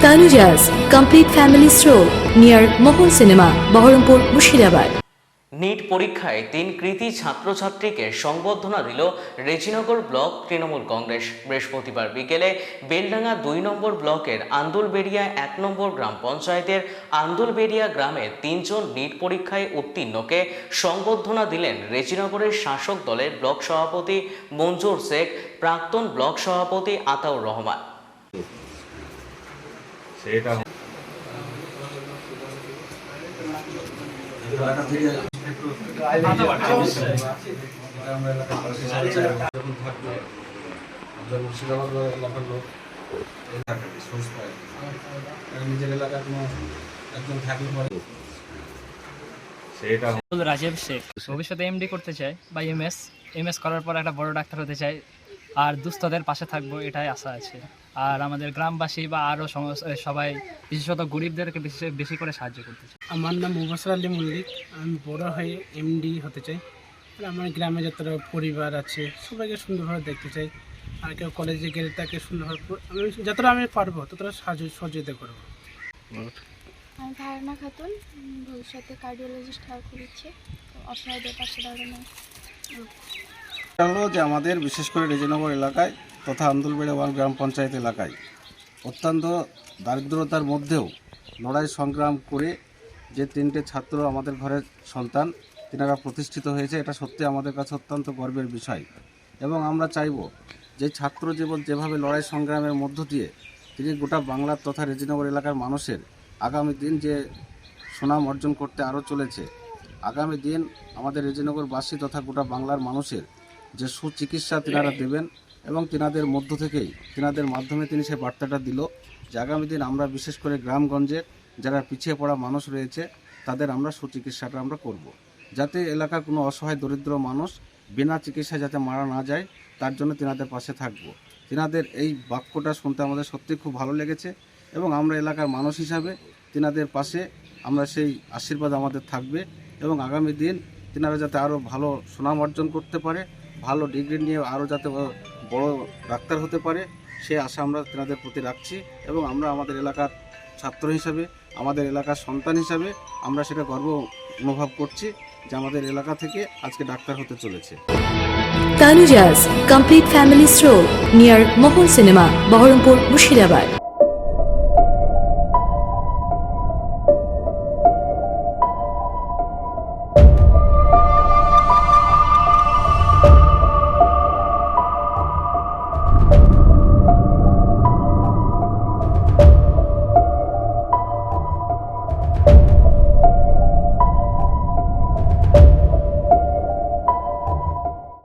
Tanujas Complete Family Stroll near Mohol Cinema, Baharampur, Mushirabad. NEET পরীক্ষায় তিন কৃতি ছাত্রছাত্রীকে সংবর্ধনা দিল রেজিনগর ব্লক তৃণমূল কংগ্রেস বৃহস্পতিবার বিকেলে বেলডাঙ্গা দুই নম্বর ব্লকের আন্দুলবেড়িয়া এক নম্বর গ্রাম পঞ্চায়েতের আন্দুলবেড়িয়া গ্রামের তিনজন নিট পরীক্ষায় উত্তীর্ণকে সংবর্ধনা দিলেন রেজিনগরের শাসক দলের ব্লক সভাপতি মঞ্জুর শেখ প্রাক্তন ব্লক সভাপতি আতাউর রহমান সেটা রাজীব শেখ। ভবিষ্যতে এমডি করতে চাই বা এমএস এমএস করার পর একটা বড় ডাক্তার হতে চাই আর দুস্থদের পাশে থাকব, এটাই আশা আছে। আর আমাদের গ্রামবাসী বা আরও সবাই বিশেষত গরিবদেরকে বেশি বেশি করে সাহায্য করতে চাই আমার নাম মুবাসর আলী মল্লিক। আমি বড় হয়ে এমডি হতে চাই। আর আমার গ্রামে যতটা পরিবার আছে সবাইকে সুন্দরভাবে দেখতে চাই। আর কেউ কলেজে গেলে তাকে সুন্দরভাবে আমি যতটা আমি পারব ততটা সাহায্য সহযোগিতা করব। আমি ধারণা খাতুন ভবিষ্যতে কার্ডিওলজিস্ট হওয়ার খুব ইচ্ছে। তো অসহায়দের পাশে দাঁড়ানো। হলো যে আমাদের বিশেষ করে রেজিনগর এলাকায় তথা আন্দুলবেড়া ওয়ান গ্রাম পঞ্চায়েত এলাকায়। অত্যন্ত দারিদ্রতার মধ্যেও লড়াই সংগ্রাম করে যে তিনটে ছাত্র আমাদের ঘরের সন্তান, তিনারা প্রতিষ্ঠিত হয়েছে, এটা সত্যি আমাদের কাছে অত্যন্ত গর্বের বিষয়। এবং আমরা চাইব যে ছাত্র জীবন যেভাবে লড়াই সংগ্রামের মধ্য দিয়ে তিনি গোটা বাংলার তথা রেজিনগর এলাকার মানুষের আগামী দিন যে সুনাম অর্জন করতে আরও চলেছে, আগামী দিন আমাদের রেজিনগরবাসী তথা গোটা বাংলার মানুষের যে সুচিকিৎসা তিনারা দেবেন এবং তিনাদের মধ্য থেকেই, তিনাদের মাধ্যমে তিনি সেই বার্তাটা দিল যে আগামী দিন আমরা বিশেষ করে গ্রামগঞ্জের যারা পিছিয়ে পড়া মানুষ রয়েছে, তাদের আমরা সুচিকিৎসাটা আমরা করব। যাতে এলাকার কোনো অসহায় দরিদ্র মানুষ বিনা চিকিৎসায় যাতে মারা না যায়, তার জন্য তিনাদের পাশে থাকব। তিনাদের এই বাক্যটা শুনতে আমাদের সত্যি খুব ভালো লেগেছে এবং আমরা এলাকার মানুষ হিসাবে তিনাদের পাশে আমরা সেই আশীর্বাদ আমাদের থাকবে এবং আগামী দিন তিনারা যাতে আরও ভালো সুনাম অর্জন করতে পারে, ভালো ডিগ্রি নিয়ে আরও যাতে বড় ডাক্তার হতে পারে, সে আশা আমরা তেনাদের প্রতি রাখছি এবং আমরা আমাদের এলাকার ছাত্র হিসাবে, আমাদের এলাকার সন্তান হিসাবে আমরা সেটা গর্ব অনুভব করছি যে আমাদের এলাকা থেকে আজকে ডাক্তার হতে চলেছে Tanuja's complete family store near Mohan cinema Baharampur Mushirabad.